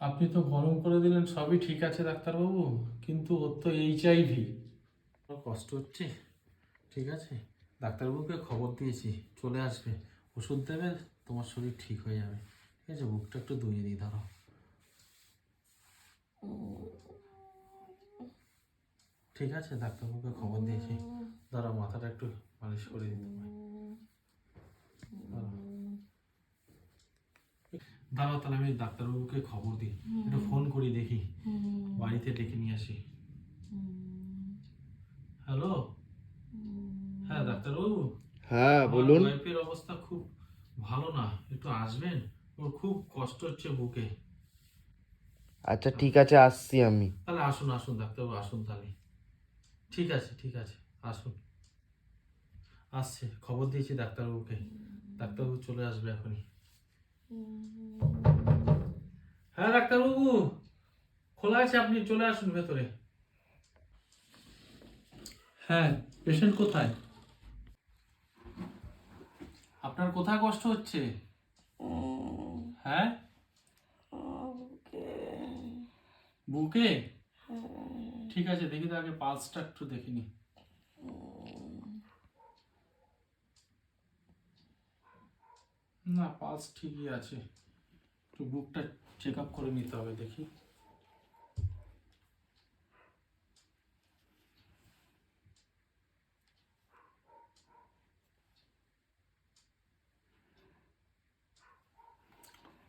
আপনি তো গরম করে দিলেন, সবই ঠিক আছে ডাক্তারবাবু, কিন্তু ওর তো এইচআইভি কষ্ট হচ্ছে? ঠিক আছে। ডাক্তারবাবুকে খবর দিয়েছি, চলে আসবে। ওষুধ দেবে, তোমার শরীর ঠিক হয়ে যাবে। ঠিক আছে, বুকটা একটু দুইয়ে দিই, ধরো। ঠিক আছে, ডাক্তারবাবুকে খবর দিয়েছি। ধরো, মাথাটা একটু মালিশ করে দিতে হয় দাঁড়াও তাহলে আমি ডাক্তারবাবুকে খবর দিই। একটু ফোন করি দেখি। বাড়িতে ডেকে নিয়ে আসি। হ্যালো? হ্যাঁ ডাক্তারবাবু? হ্যাঁ বলুন। ওয়াইফের অবস্থা খুব ভালো না। একটু আসবেন? ওর খুব কষ্ট হচ্ছে বুকে। আচ্ছা ঠিক আছে আসছি আমি। তাহলে আসুন আসুন ডাক্তারবাবু আসুন তাহলে। ঠিক আছে ঠিক আছে আসুন। আসছে খবর দিয়েছি ডাক্তারবাবুকে। ডাক্তারবাবু চলে আসবে এখনই। হ্যাঁ ডাক্তারবাবু। খোলা আছে আপনি চলে আসুন ভেতরে। হ্যাঁ পেশেন্ট কোথায়? আপনার কোথায় কষ্ট হচ্ছে? হ্যাঁ? বুকে? ঠিক আছে দেখি তো আগে পালসটা একটু দেখিনি না পালস ঠিকই আছে। একটু বুকটা চেক আপ করে নিতে হবে, দেখি।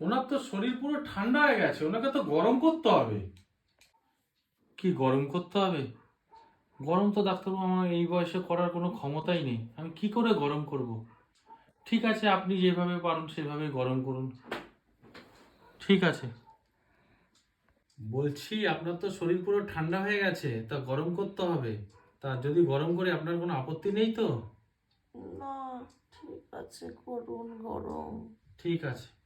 ওনার তো শরীর পুরো ঠান্ডা হয়ে গেছে, ওনাকে তো গরম করতে হবে। কি গরম করতে হবে? গরম তো ডাক্তারবাবু, আমার এই বয়সে করার কোনো ক্ষমতাই নেই। আমি কি করে গরম করব? ঠিক আছে আপনি যেভাবে পারুন সেভাবে গরম করুন। ঠিক আছে। বলছি আপনার তো শরীর পুরো ঠান্ডা হয়ে গেছে তা গরম করতে হবে। তা যদি গরম করে আপনার কোনো আপত্তি নেই তো? না ঠিক আছে করুন গরম। ঠিক আছে।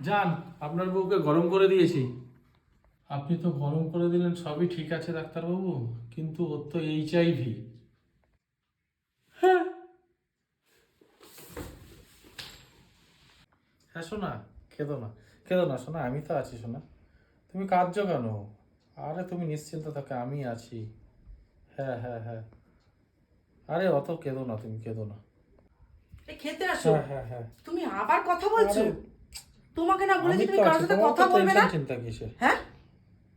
যান আপনার বউকে গরম করে দিয়েছি। আপনি তো গরম করে দিলেন সবই ঠিক আছে ডাক্তারবাবু কিন্তু ওর তো এইচআইভি হ্যাঁ। শোনা কেঁদো না কেঁদো না শোনা আমি তো আছি শোনা তুমি কাঁদছো কেন? আরে তুমি নিশ্চিন্ত থাকো আমি আছি। হ্যাঁ হ্যাঁ হ্যাঁ। আরে অত কেঁদো না তুমি কেঁদো না। খেতে আসো। হ্যাঁ হ্যাঁ হ্যাঁ। তুমি আবার কথা বলছো? তোমাকে না বলেছি তুমি কারোর সাথে কথা বলবে না। চিন্তা কিসে হ্যাঁ?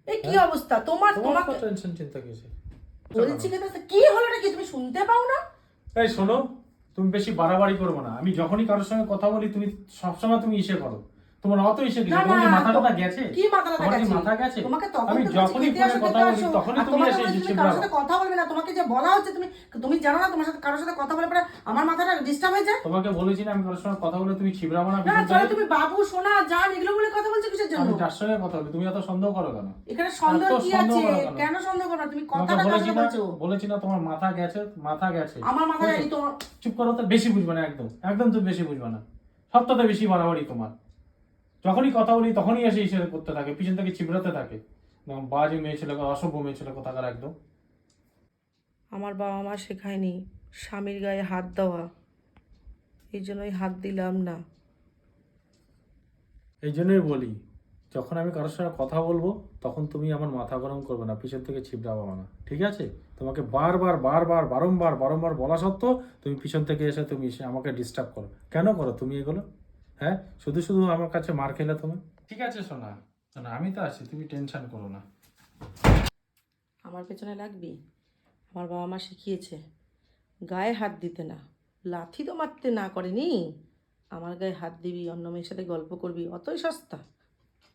এই কি হ্যাঁ? অবস্থা? তোমার তোমার তোমাকে টেনশন চিন্তা কিসে বলছি কিন্তু কি হলো নাকি? তুমি শুনতে পাও না? এই শোনো তুমি বেশি বাড়াবাড়ি করব না। আমি যখনই কারোর সঙ্গে কথা বলি তুমি সবসময় তুমি ইসে করো। তোমার অত তোমার মাথা গেছে? কি মাথা তোমার গেছে? মাথা গেছে? তোমাকে তখন আমি যখনই ফোনে কথা বলি তখনই তুমি এসে কারোর সাথে কথা বলবে না তোমাকে যে বলা হচ্ছে তুমি তুমি জানো না তোমার সাথে কারোর সাথে কথা বলে পরে আমার মাথাটা ডিস্টার্ব হয়ে যায়। তোমাকে বলেছি না আমি কারোর সঙ্গে কথা বলে তুমি ছিবড়াবো না না চলো তুমি বাবু সোনা জান এগুলো বলে কথা বলছো কিসের জন্য? আমি যার সঙ্গে কথা বলি তুমি এত সন্দেহ করো কেন? এখানে সন্দেহ কি আছে? কেন? সন্দেহ করো? তুমি কথাটা বলেছি না বলছো? বলেছি না তোমার মাথা গেছে মাথা গেছে। আমার মাথায় এই তোমার চুপ করো তো বেশি বুঝবে না একদম। একদম তুমি বেশি বুঝবে না। সবটাতে বেশি বাড়াবাড়ি তোমার। যখনই কথা বলি তখনই এসে ইসে করতে থাকে। পিছন থেকে চিবড়াতে থাকে। বাজে মেয়ে ছেলে অসভ্য মেয়ে ছেলে কোথাকার একদম। আমার বাবা মা শেখায়নি স্বামীর গায়ে হাত দেওয়া। এই জন্যই হাত দিলাম না। এই জন্যই বলি যখন আমি কারোর সঙ্গে কথা বলব তখন তুমি আমার মাথা গরম করবে না পিছন থেকে ছিবড়াবো না। ঠিক আছে? তোমাকে বারবার বারবার বারংবার বারংবার বলা সত্ত্বেও তুমি পিছন থেকে এসে তুমি এসে আমাকে ডিস্টার্ব করো। কেন করো? তুমি এগুলো? হ্যাঁ? শুধু শুধু আমার কাছে মার খেলে তুমি? ঠিক আছে সোনা। সোনা আমি তো আছি তুমি টেনশন করো না। আমার পেছনে লাগবি? আমার বাবা মা শিখিয়েছে গায়ে হাত দিতে না লাথি তো মারতে না করেনি? আমার গায়ে হাত দিবি অন্য মেয়ের সাথে গল্প করবি অতই সস্তা।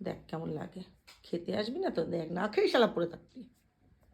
দেখ কেমন লাগে। খেতে আসবি না তো দেখ না খেয়ে শালা পড়ে থাকবি।